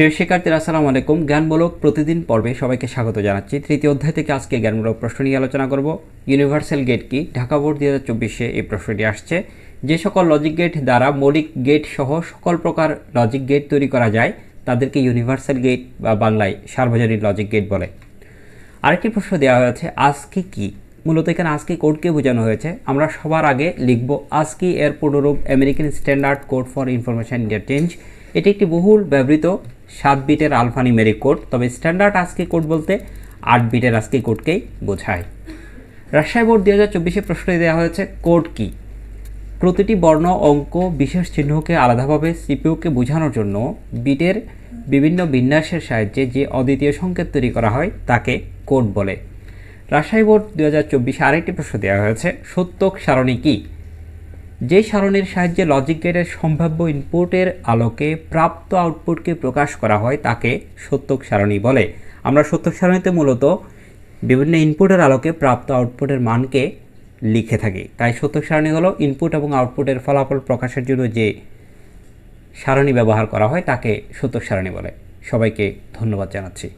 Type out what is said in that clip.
প্রিয় শিক্ষার্থীরা, আসসালামু আলাইকুম। জ্ঞানমূলক প্রতিদিন পর্বে সবাইকে স্বাগত জানাচ্ছি। তৃতীয় অধ্যায় থেকে আজকে জ্ঞানমূলক প্রশ্ন নিয়ে আলোচনা করব। ইউনিভার্সাল গেট কি? ঢাকা বোর্ড দুই হাজার চব্বিশে এই প্রশ্নটি আসছে। যে সকল লজিক গেট দ্বারা মৌলিক গেট সহ সকল প্রকার লজিক গেট তৈরি করা যায়, তাদেরকে ইউনিভার্সাল গেট বা বাংলায় সার্বজনীন লজিক গেট বলে। আরেকটি প্রশ্ন দেওয়া হয়েছে, আজকে কি? মূলত এখানে আজকে কোডকে বোঝানো হয়েছে। আমরা সবার আগে লিখব, আজকি এর পুনরূপ American standard code for information interchange এটি একটি বহুল ব্যবহৃত সাত বিটের আলফা নিউমেরিক কোড, তবে স্ট্যান্ডার্ড আজকে কোড বলতে আট বিটের আজকে কোডকেই বোঝায়। রাজশাহী বোর্ড দুই হাজার চব্বিশে প্রশ্ন দেওয়া হয়েছে, কোড কি? প্রতিটি বর্ণ, অঙ্ক, বিশেষ চিহ্নকে আলাদাভাবে সিপিইউকে বোঝানোর জন্য বিটের বিভিন্ন বিন্যাসের সাহায্যে যে অদ্বিতীয় সংকেত তৈরি করা হয়, তাকে কোড বলে। রাজশাহী বোর্ড দু হাজার চব্বিশে আরেকটি প্রশ্ন দেওয়া হয়েছে, সত্যক সারণী কী? যে সারণীর সাহায্যে লজিক গেটের সম্ভাব্য ইনপুটের আলোকে প্রাপ্ত আউটপুটকে প্রকাশ করা হয়, তাকে সত্যক সারণী বলে। আমরা সত্যক সারণীতে মূলত বিভিন্ন ইনপুটের আলোকে প্রাপ্ত আউটপুটের মানকে লিখে থাকি। তাই সত্যক সারণী হলো ইনপুট এবং আউটপুটের ফলাফল প্রকাশের জন্য যে সারণী ব্যবহার করা হয়, তাকে সত্যক সারণী বলে। সবাইকে ধন্যবাদ জানাচ্ছি।